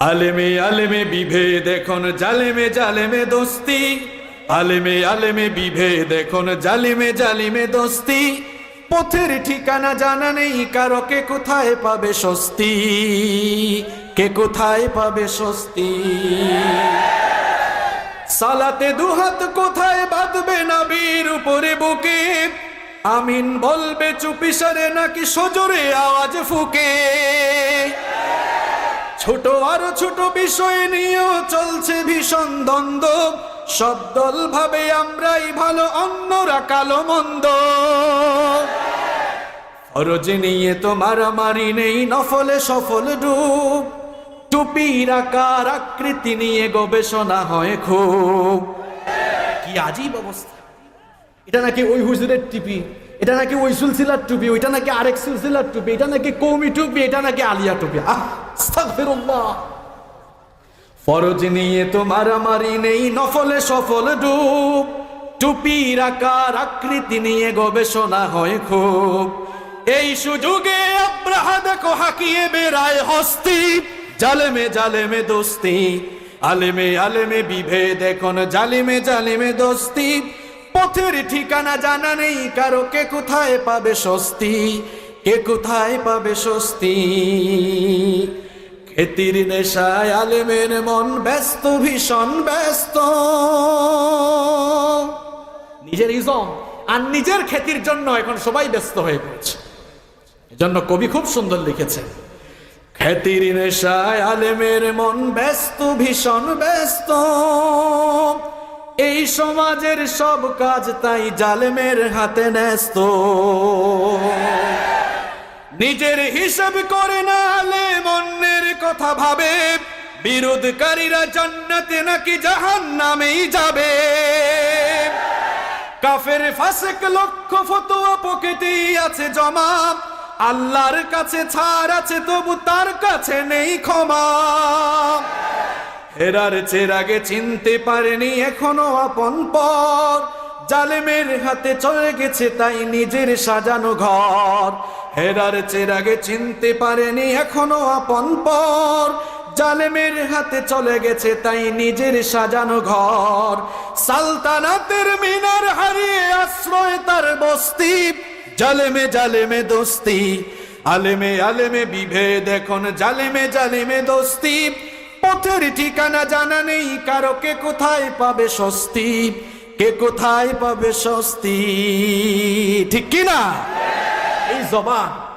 আলেমে আলেমে বিভেদ এখন, জালেমে জালেমে দোস্তি। আলেমে আলেমে বিভেদ এখন, জালিমে জালিমে দোস্তি। পথের ঠিকানা জানা নেই, কারও কে কোথায় পাবে স্বস্তি? কে কোথায় পাবে স্বস্তি? সালাতে দুহাত কোথায় বাঁধবে নবীর উপরে বুকে? আমিন বলবে চুপিসারে নাকি সজোরে আওয়াজ ফুকে? ছোট আরও ছোট বিষয় নিয়েও চলছে ভীষণ দ্বন্দ্ব। সব দল ভাবে আমরাই ভালো, অন্যরা কালো, মন্দ। ফরজ নিয়ে তো মারামারি নেই, নফলে সফল ডুব। টুপির আকার, আকৃতি নিয়ে গবেষণা হয় খুব। কি আজীব অবস্থা। এটা নাকি ওই হুজুরের টুপি। এটা নাকি ওই সুলসিলার টুপি, ওইটা নাকি আরেক সুলসিলার টুপি, এটা নাকি কৌমি টুপি, এটা নাকি আলিয়া টুপি। ফরজ নিয়ে তো মারামারি নেই নফলে সফল ডুব। টুপির আকার আকৃতি নিয়ে গবেষণা হয় খুব। এই সুযোগে আব্রাহা দেখো হাকিয়ে বেড়ায় হস্তি। জালেমে জালেমে দোস্তি, আলেমে আলেমে বিভেদ এখন জালিমে জালিমে দোস্তি। পথের ঠিকানা জানা নেই, কারও কে কোথায় পাবে স্বস্তি? কে কোথায় পাবে স্বস্তি? খেতির নেশায় আলেমের মন ব্যস্ত, ভীষণ ব্যস্ত। নিজের ইজম আর নিজের খ্যাতির জন্য এখন সবাই ব্যস্ত হয়ে পড়েছে। এজন্য কবি খুব সুন্দর লিখেছেন খ্যাতির নেশায় আলেমের মন ব্যস্ত, ভীষণ ব্যস্ত। এই সমাজের সব কাজ তাই জালেমের হাতে ন্যস্ত। নিজের হিসাব করে না অন্যের কথা ভাবে। বিরোধকারীরা জান্নাতে নাকি জাহান নামেই যাবে। কাফের ফাসেক লক্ষ ফতোয়া পকেটেই আছে জমা। আল্লাহর কাছে ছাড় আছে তবু তার কাছে নেই ক্ষমা। হেরার চেরাগে চিনতে পারেনি এখনও আপন পর। জালেমের হাতে চলে গেছে তাই নিজের সাজানো ঘর। হেরার চেরাগে চিনতে পারেনি এখনও আপন পর। জালেমের হাতে চলে গেছে তাই নিজের সাজানো ঘর। সালতানাতের মিনার হারিয়ে আশ্রয় তার বস্তি। জালেমে জালেমে দোস্তি, আলেমে আলেমে বিভেদ এখন জালেমে জালেমে দোস্তি। পথের ঠিকানা জানা নেই, কারও কে কোথায় পাবে স্বস্তি? কে কোথায় পাবে স্বস্তি? ঠিক কিনা? এই জবান।